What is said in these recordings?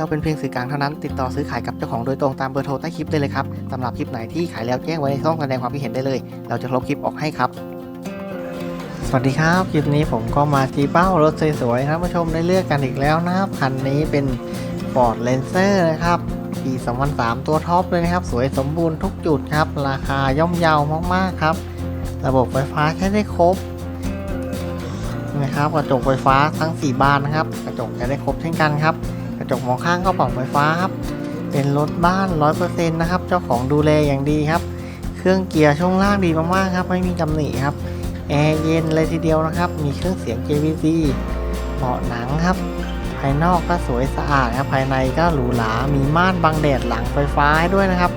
เราเป็นเพียงสื่อกลางเท่านั้น ติดต่อซื้อขายกับเจ้าของโดยตรงตามเบอร์โทรใต้คลิปได้เลยครับสำหรับคลิปไหนที่ขายแล้วแจ้งไว้ในช่องแสดงความคิดเห็นได้เลย เราจะลบคลิปออกให้ครับ สวัสดีครับคลิปนี้ผมก็มาจีเป้ารถสวยๆครับผู้ชมได้เลือกกันอีกแล้วนะครับคันนี้เป็น Ford Ranger นะครับปี2003 ตัวท็อปเลยนะครับ สวยสมบูรณ์ทุกจุดครับ ราคาย่อมเยาวมากๆครับ ระบบไฟฟ้าใช้ได้ครบนะครับกระจกไฟฟ้าทั้ง 4 บานนะครับ กระจกใช้ได้ครบเช่นกันครับ จกมองข้างก็ปรับไฟฟ้าครับ เป็นรถบ้าน 100%นะครับ เจ้าของดูแลอย่างดีครับ เครื่องเกียร์ช่วงล่างดีมากๆครับ ไม่มีตำหนิครับ แอร์เย็นเลยทีเดียวนะครับ มีเครื่องเสียง JVC เบาะหนังครับ ภายนอกก็สวยสะอาดครับ ภายในก็หรูหรา มีม่านบังแดดหลังไฟฟ้าให้ด้วยนะครับ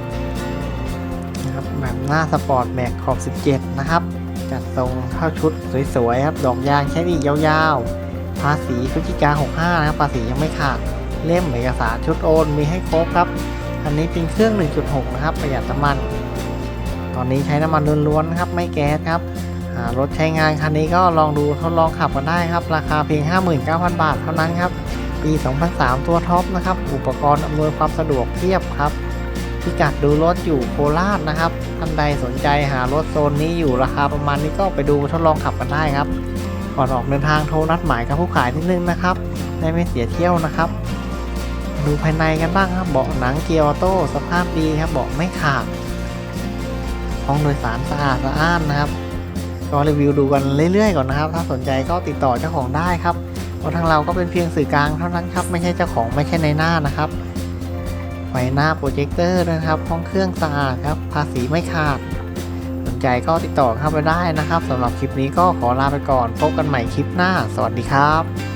นะครับแบบหน้าสปอร์ตแม็กขอบ 17 นะครับ จัดทรงเข้าชุดสวยๆครับ ดอกยางใช้ดียาวๆ ภาษีพฤศจิกา65 นะครับ ภาษียังไม่ขาด เล่มเอกสารชุดโอนมีให้ครบครับ อันนี้เป็นเครื่อง 1.6 นะครับ ประหยัดน้ำมัน ตอนนี้ใช้น้ำมันล้วนๆครับ ไม่แก๊สครับหารถใช้งานคันนี้ก็ลองดูทดลองขับกันได้ครับ ราคาเพียง 59,000 บาทเท่านั้นครับ ปี 2003 ตัวท็อปนะครับ อุปกรณ์อำนวยความสะดวกเพียบครับพิกัดดูรถอยู่โคราชนะครับ ท่านใดสนใจหารถโซนนี้อยู่ราคาประมาณนี้ก็ไปดูทดลองขับกันได้ครับ ก่อนออกเดินทางโทรนัดหมายกับผู้ขายนิดนึงนะครับ ได้ไม่เสียเที่ยวนะครับ ดูภายในกันบ้างครับ เบาะหนังเกียร์ออโต้สภาพดีครับ เบาะไม่ขาด ห้องโดยสารสะอาดสะอ้านนะครับ ก็รีวิวดูกันเรื่อยๆก่อนนะครับ ถ้าสนใจก็ติดต่อเจ้าของได้ครับเพราะทางเราก็เป็นเพียงสื่อกลางเท่านั้นครับ ไม่ใช่เจ้าของไม่ใช่ในหน้านะครับไฟหน้าโปรเจคเตอร์นะครับ ห้องเครื่องสะอาดครับ ภาษีไม่ขาด สนใจก็ติดต่อเข้าไปได้นะครับสำหรับคลิปนี้ก็ขอลาไปก่อน พบกันใหม่คลิปหน้า สวัสดีครับ